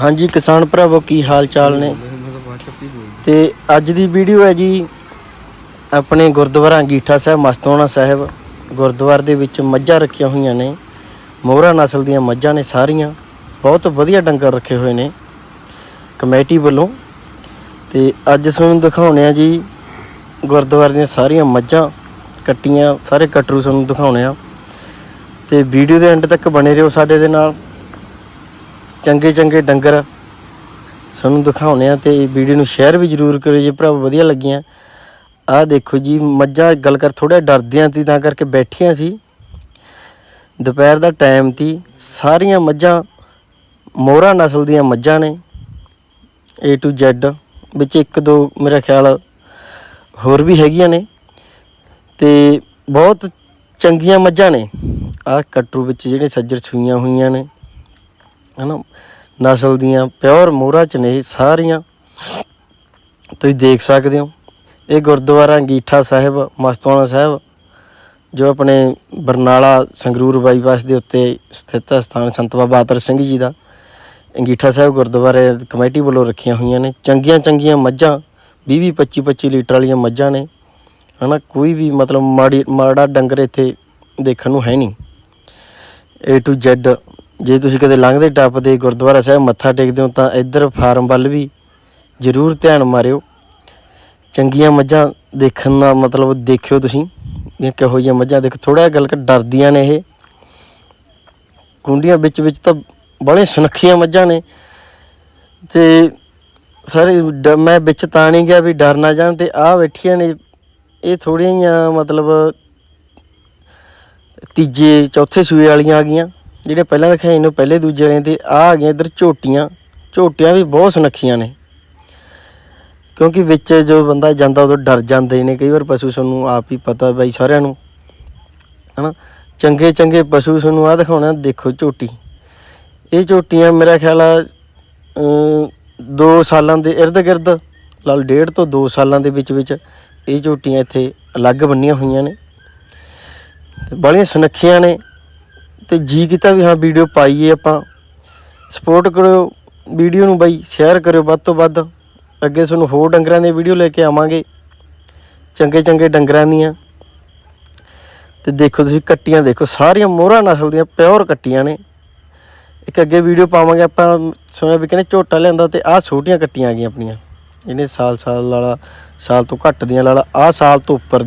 ਹਾਂਜੀ, ਕਿਸਾਨ ਭਰਾਵੋ, ਕੀ ਹਾਲ ਚਾਲ ਨੇ? ਤੇ ਅੱਜ ਦੀ ਵੀਡੀਓ ਹੈ ਜੀ ਆਪਣੇ ਗੁਰਦੁਆਰਾ ਅੰਗੀਠਾ ਸਾਹਿਬ, ਮਸਤੋਣਾ ਸਾਹਿਬ, ਗੁਰਦੁਆਰੇ ਦੇ ਵਿੱਚ ਮੱਝਾਂ ਰੱਖੀਆਂ ਹੋਈਆਂ ਨੇ। ਮੋਹਰਾ ਨਸਲ ਦੀਆਂ ਮੱਝਾਂ ਨੇ ਸਾਰੀਆਂ। ਬਹੁਤ ਵਧੀਆ ਡੰਗਰ ਰੱਖੇ ਹੋਏ ਨੇ ਕਮੇਟੀ ਵੱਲੋਂ। ਤੇ ਅੱਜ ਤੁਹਾਨੂੰ ਦਿਖਾਉਣੇ ਆ ਜੀ, ਗੁਰਦੁਆਰੇ ਦੀਆਂ ਸਾਰੀਆਂ ਮੱਝਾਂ ਕੱਟੀਆਂ, ਸਾਰੇ ਕਟਰੂ ਤੁਹਾਨੂੰ ਦਿਖਾਉਣੇ ਆ। ਤੇ ਵੀਡੀਓ ਦੇ ਐਂਡ ਤੱਕ ਬਣੇ ਰਹੋ ਸਾਡੇ ਦੇ ਨਾਲ। ਚੰਗੇ ਚੰਗੇ ਡੰਗਰ ਸਾਨੂੰ ਦਿਖਾਉਣੇ ਆ ਤੇ ਵੀਡੀਓ ਨੂੰ ਸ਼ੇਅਰ ਵੀ ਜਰੂਰ ਕਰਿਓ ਜੇ ਭਰਾ ਵਧੀਆ ਲੱਗੀਆਂ। ਆਹ ਦੇਖੋ ਜੀ, ਮੱਝਾਂ ਗੱਲ ਕਰ ਥੋੜਾ ਡਰਦੀਆਂ ਸੀ ਤਾਂ ਕਰਕੇ ਬੈਠੀਆਂ ਸੀ। ਦੁਪਹਿਰ ਦਾ ਟਾਈਮ ਸੀ ਸਾਰੀਆਂ ਮੱਝਾਂ ਮੋਹਰਾ ਨਸਲ ਦੀਆਂ ਮੱਝਾਂ ਨੇ, A to Z, ਵਿੱਚ ਇੱਕ ਦੋ ਮੇਰਾ ਖਿਆਲ ਹੋਰ ਵੀ ਹੈਗੀਆਂ ਨੇ ਤੇ ਬਹੁਤ ਚੰਗੀਆਂ ਮੱਝਾਂ ਨੇ। ਆਹ ਕਟਰੂ ਵਿੱਚ ਜਿਹੜੇ ਸੱਜਰ ਛੂਈਆਂ ਹੋਈਆਂ ਨੇ। ਹਨਾ, ਨਸਲ ਦੀਆਂ ਪਿਓਰ ਮੋਹਰਾ ਚ ਨੇ ਇਹ ਸਾਰੀਆਂ। ਤੁਸੀਂ ਦੇਖ ਸਕਦੇ ਹੋ, ਇਹ ਗੁਰਦੁਆਰਾ ਅੰਗੀਠਾ ਸਾਹਿਬ ਮਸਤਵਾਣਾ ਸਾਹਿਬ, ਜੋ ਆਪਣੇ ਬਰਨਾਲਾ ਸੰਗਰੂਰ ਬਾਈਪਾਸ ਦੇ ਉੱਤੇ ਸਥਿਤ ਹੈ ਸਥਾਨ ਸੰਤ ਬਾਬਾ ਆਤਰ ਸਿੰਘ ਜੀ ਦਾ। ਅੰਗੀਠਾ ਸਾਹਿਬ ਗੁਰਦੁਆਰੇ ਕਮੇਟੀ ਵੱਲੋਂ ਰੱਖੀਆਂ ਹੋਈਆਂ ਨੇ। ਚੰਗੀਆਂ ਚੰਗੀਆਂ ਮੱਝਾਂ 20 20 25 25 ਲੀਟਰ ਵਾਲੀਆਂ ਮੱਝਾਂ ਨੇ। ਹਨਾ, ਕੋਈ ਵੀ ਮਤਲਬ ਮਾੜੀ, ਮਾੜਾ ਡੰਗਰ ਇੱਥੇ ਦੇਖਣ ਨੂੰ ਹੈ ਨਹੀਂ। A to Z ਜੇ ਤੁਸੀਂ ਕਦੇ ਲੰਘਦੇ ਟੱਪਦੇ ਗੁਰਦੁਆਰਾ ਸਾਹਿਬ ਮੱਥਾ ਟੇਕਦੇ ਹੋ ਤਾਂ ਇੱਧਰ ਫਾਰਮ ਵੱਲ ਵੀ ਜ਼ਰੂਰ ਧਿਆਨ ਮਾਰਿਓ। ਚੰਗੀਆਂ ਮੱਝਾਂ ਦੇਖਣ ਦਾ ਮਤਲਬ ਦੇਖਿਓ ਤੁਸੀਂ। ਇਹ ਕਿਹੋ ਜਿਹੀਆਂ ਮੱਝਾਂ? ਦੇਖ ਥੋੜਾ ਗੱਲ ਕਰ ਡਰਦੀਆਂ ਨੇ ਇਹ। ਕੁੰਡੀਆਂ ਵਿੱਚ ਵਿੱਚ ਤਾਂ ਬੜੇ ਸੁਨੱਖੀਆਂ ਮੱਝਾਂ ਨੇ। ਤੇ ਸਾਰੇ ਡ- ਮੈਂ ਵਿੱਚ ਤਾਂ ਨਹੀਂ ਗਿਆ ਵੀ ਡਰ ਨਾ ਜਾਣ ਤੇ ਆ ਬੈਠੀਆਂ ਨੇ। ਇਹ ਥੋੜੀਆਂ ਜਿਹੀਆਂ ਮਤਲਬ ਤੀਜੇ ਚੌਥੇ ਸੂਏ ਵਾਲੀਆਂ ਆ ਗਈਆਂ। ਜਿਹੜੇ ਪਹਿਲਾਂ ਦਿਖਾਏ ਨੇ ਉਹ ਪਹਿਲੇ ਦੂਜੇ ਨੇ ਤੇ ਆ ਆ ਗਈਆਂ ਇਧਰ ਝੋਟੀਆਂ। ਝੋਟੀਆਂ ਵੀ ਬਹੁਤ ਸੁਨੱਖੀਆਂ ਨੇ। ਕਿਉਂਕਿ ਵਿੱਚ ਜੋ ਬੰਦਾ ਜਾਂਦਾ, ਉਦੋਂ ਡਰ ਜਾਂਦੇ ਨੇ। ਕਈ ਵਾਰ ਪਸ਼ੂ ਸਾਨੂੰ ਆਪ ਹੀ ਪਤਾ ਬਾਈ ਸਾਰਿਆਂ ਨੂੰ। ਹਨਾ? ਚੰਗੇ ਚੰਗੇ ਪਸ਼ੂ ਸਾਨੂੰ ਆ ਦਿਖਾਉਣਾ, ਦੇਖੋ ਝੋਟੀ। ਇਹ ਝੋਟੀਆਂ ਮੇਰਾ ਖਿਆਲ ਆ 2 ਸਾਲਾਂ ਦੇ ਇਰਦ ਗਿਰਦ, ਲਾਲ ਡੇਢ ਤੋਂ 2 ਸਾਲਾਂ ਦੇ ਵਿੱਚ ਵਿੱਚ ਇਹ ਝੋਟੀਆਂ ਇੱਥੇ ਅਲੱਗ ਬੰਨੀਆਂ ਹੋਈਆਂ ਨੇ। ਤੇ ਬੜੀਆਂ ਸੁਨੱਖੀਆਂ ਨੇ। ਤੇ ਜੀ ਕੀਤਾ ਵੀ ਹਾਂ ਵੀਡੀਓ ਪਾਈਏ ਆਪਾਂ। ਸਪੋਰਟ ਕਰੋ ਵੀਡੀਓ ਨੂੰ ਬਾਈ ਸ਼ੇਅਰ ਕਰਿਓ ਵੱਧ ਤੋਂ ਵੱਧ। ਅੱਗੇ ਤੁਹਾਨੂੰ ਹੋਰ ਡੰਗਰਾਂ ਦੀ ਵੀਡੀਓ ਲੈ ਕੇ ਆਵਾਂਗੇ। ਚੰਗੇ ਚੰਗੇ ਡੰਗਰਾਂ ਦੀਆਂ। ਤੇ ਦੇਖੋ ਤੁਸੀਂ ਕੱਟੀਆਂ ਦੇਖੋ, ਸਾਰੀਆਂ ਮੋਹਰਾ ਨਸਲ ਦੀਆਂ ਪਿਓਰ ਕੱਟੀਆਂ ਨੇ। ਇੱਕ ਅੱਗੇ ਵੀਡੀਓ ਪਾਵਾਂਗੇ ਆਪਾਂ, ਸੁਣਿਆ ਵੀ ਕਹਿੰਦੇ ਝੋਟਾ ਲਿਆਂਦਾ ਤੇ ਆਹ ਛੋਟੀਆਂ ਕੱਟੀਆਂ ਆ ਗਈਆਂ ਆਪਣੀਆਂ। ਇਹਨੇ ਸਾਲ ਸਾਲ ਵਾਲਾ, ਸਾਲ ਤੋਂ ਘੱਟ ਦੀਆਂ ਲਾਲਾ ਆਹ ਸਾਲ ਤੋਂ ਉੱਪਰ ਦੀ।